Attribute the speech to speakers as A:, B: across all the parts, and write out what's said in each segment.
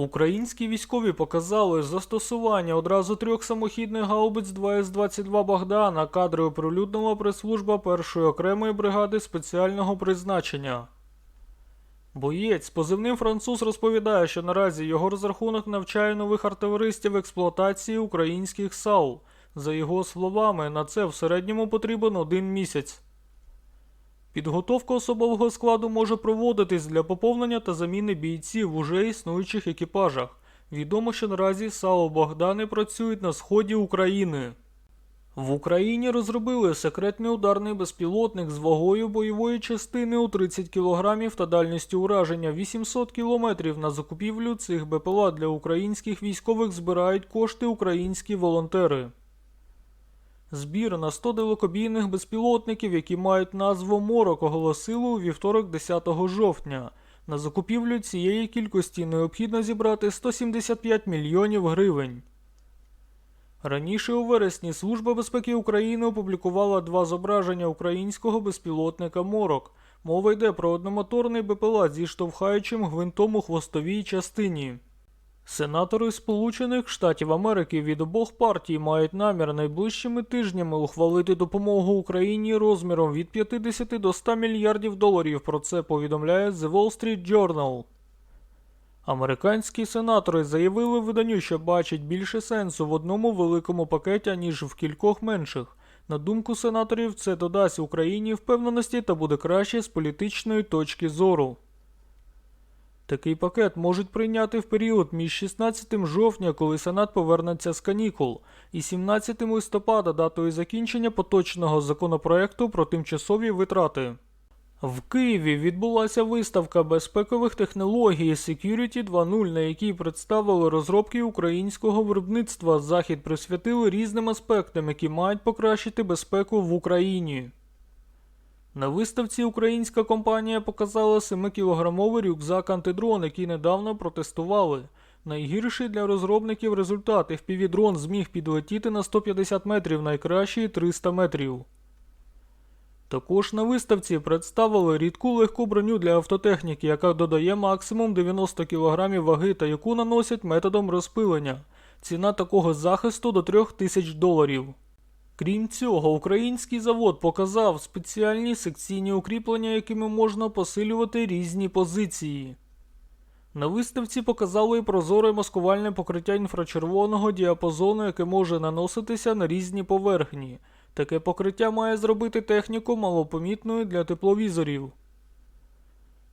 A: Українські військові показали застосування одразу трьох самохідних гаубиць 2С-22 Богдана. Кадри оприлюднила прес-служба першої окремої бригади спеціального призначення. Боєць позивним француз розповідає, що наразі його розрахунок навчає нових артилеристів експлуатації українських САУ. За його словами, на це в середньому потрібен один місяць. Підготовка особового складу може проводитись для поповнення та заміни бійців в уже існуючих екіпажах. Відомо, що наразі САУ Богдани працюють на сході України. В Україні розробили секретний ударний безпілотник з вагою бойової частини у 30 кг та дальністю ураження 800 км. На закупівлю цих БПЛА для українських військових збирають кошти українські волонтери. Збір на 100 далекобійних безпілотників, які мають назву Морок, оголосили у вівторок 10 жовтня. На закупівлю цієї кількості необхідно зібрати 175 мільйонів гривень. Раніше у вересні Служба безпеки України опублікувала два зображення українського безпілотника Морок. Мова йде про одномоторний БПЛА зі штовхаючим гвинтом у хвостовій частині. Сенатори Сполучених Штатів Америки від обох партій мають намір найближчими тижнями ухвалити допомогу Україні розміром від 50 до 100 мільярдів доларів. Про це повідомляє The Wall Street Journal. Американські сенатори заявили виданню, що бачать більше сенсу в одному великому пакеті, ніж в кількох менших. На думку сенаторів, це додасть Україні впевненості та буде краще з політичної точки зору. Такий пакет можуть прийняти в період між 16 жовтня, коли Сенат повернеться з канікул, і 17 листопада датою закінчення поточного законопроекту про тимчасові витрати. В Києві відбулася виставка безпекових технологій Security 2.0, на якій представили розробки українського виробництва. Захід присвятили різним аспектам, які мають покращити безпеку в Україні. На виставці українська компанія показала 7-кілограмовий рюкзак антидрон, який недавно протестували. Найгірший для розробників результат FPV-дрон зміг підлетіти на 150 метрів, найкращий 300 метрів. Також на виставці представили рідку легку броню для автотехніки, яка додає максимум 90 кг ваги та яку наносять методом розпилення. Ціна такого захисту до 3000 доларів. Крім цього, український завод показав спеціальні секційні укріплення, якими можна посилювати різні позиції. На виставці показали і прозоре маскувальне покриття інфрачервоного діапазону, яке може наноситися на різні поверхні. Таке покриття має зробити техніку малопомітною для тепловізорів.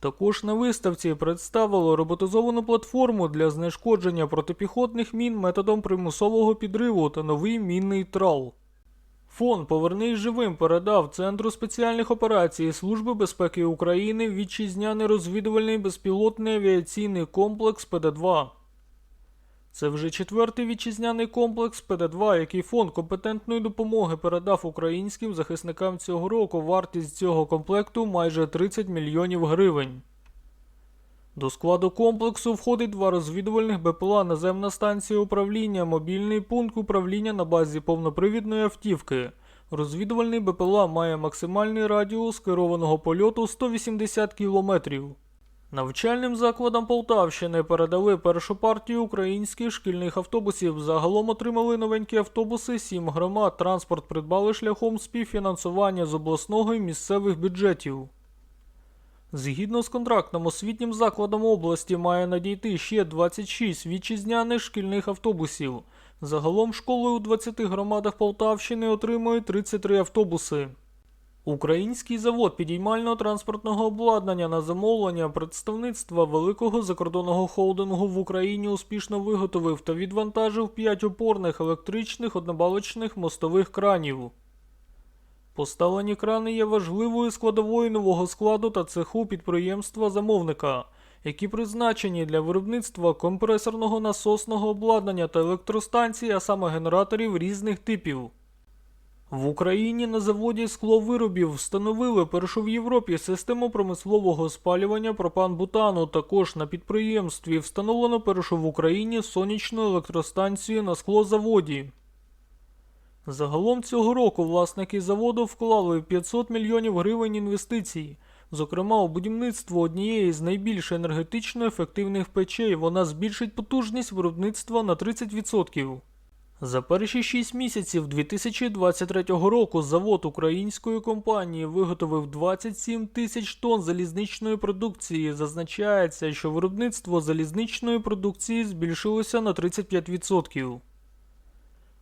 A: Також на виставці представили роботизовану платформу для знешкодження протипіхотних мін методом примусового підриву та новий мінний трал. Фонд Повернись живим передав Центру спеціальних операцій Служби безпеки України вітчизняний розвідувальний безпілотний авіаційний комплекс ПД-2. Це вже четвертий вітчизняний комплекс ПД-2, який фонд компетентної допомоги передав українським захисникам цього року. Вартість цього комплекту майже 30 мільйонів гривень. До складу комплексу входить два розвідувальних БПЛА, наземна станція управління, мобільний пункт управління на базі повнопривідної автівки. Розвідувальний БПЛА має максимальний радіус керованого польоту 180 км. Навчальним закладам Полтавщини передали першу партію українських шкільних автобусів. Загалом отримали новенькі автобуси, сім громад. Транспорт придбали шляхом співфінансування з обласного і місцевих бюджетів. Згідно з контрактом, освітнім закладом області має надійти ще 26 вітчизняних шкільних автобусів. Загалом школи у 20 громадах Полтавщини отримують 33 автобуси. Український завод підіймального транспортного обладнання на замовлення представництва великого закордонного холдингу в Україні успішно виготовив та відвантажив 5 опорних електричних однобалочних мостових кранів. Поставлені крани є важливою складовою нового складу та цеху підприємства замовника, які призначені для виробництва компресорного насосного обладнання та електростанцій, а саме генераторів різних типів. В Україні на заводі скловиробів встановили першу в Європі систему промислового спалювання пропан-бутану. Також на підприємстві встановлено першу в Україні сонячну електростанцію на склозаводі. Загалом цього року власники заводу вклали 500 мільйонів гривень інвестицій. Зокрема, у будівництво однієї з найбільш енергетично ефективних печей вона збільшить потужність виробництва на 30%. За перші 6 місяців 2023 року завод української компанії виготовив 27 тисяч тонн залізничної продукції. Зазначається, що виробництво залізничної продукції збільшилося на 35%.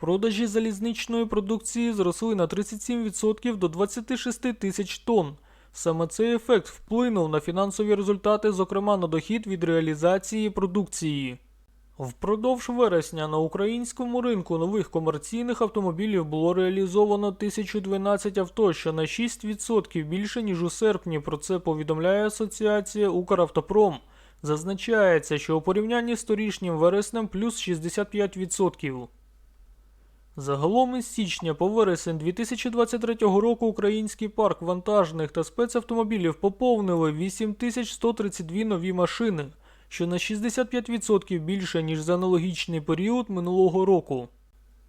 A: Продажі залізничної продукції зросли на 37% до 26 тисяч тонн. Саме цей ефект вплинув на фінансові результати, зокрема на дохід від реалізації продукції. Впродовж вересня на українському ринку нових комерційних автомобілів було реалізовано 1012 авто, що на 6% більше, ніж у серпні. Про це повідомляє Асоціація Укравтопром. Зазначається, що у порівнянні з торішнім вереснем плюс 65%. Загалом із січня по вересень 2023 року український парк вантажних та спецавтомобілів поповнили 8132 нові машини, що на 65% більше, ніж за аналогічний період минулого року.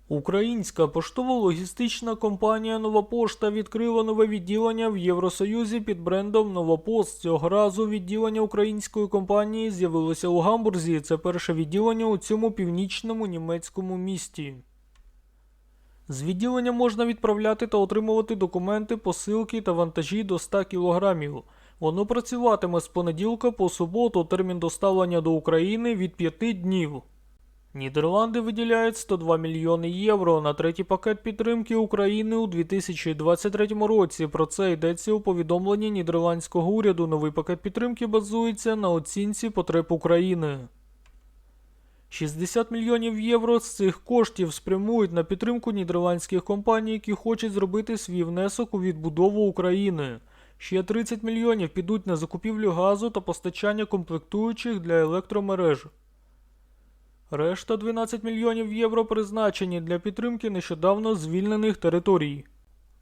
A: Українська поштово-логістична компанія Нова Пошта відкрила нове відділення в Євросоюзі під брендом Новопост. Цього разу відділення української компанії з'явилося у Гамбурзі. Це перше відділення у цьому північному німецькому місті. З відділення можна відправляти та отримувати документи, посилки та вантажі до 100 кг. Воно працюватиме з понеділка по суботу, термін доставлення до України від 5 днів. Нідерланди виділяють 102 мільйони євро на третій пакет підтримки України у 2023 році. Про це йдеться у повідомленні нідерландського уряду. Новий пакет підтримки базується на оцінці потреб України. 60 мільйонів євро з цих коштів спрямують на підтримку нідерландських компаній, які хочуть зробити свій внесок у відбудову України. Ще 30 мільйонів підуть на закупівлю газу та постачання комплектуючих для електромереж. Решта 12 мільйонів євро призначені для підтримки нещодавно звільнених територій.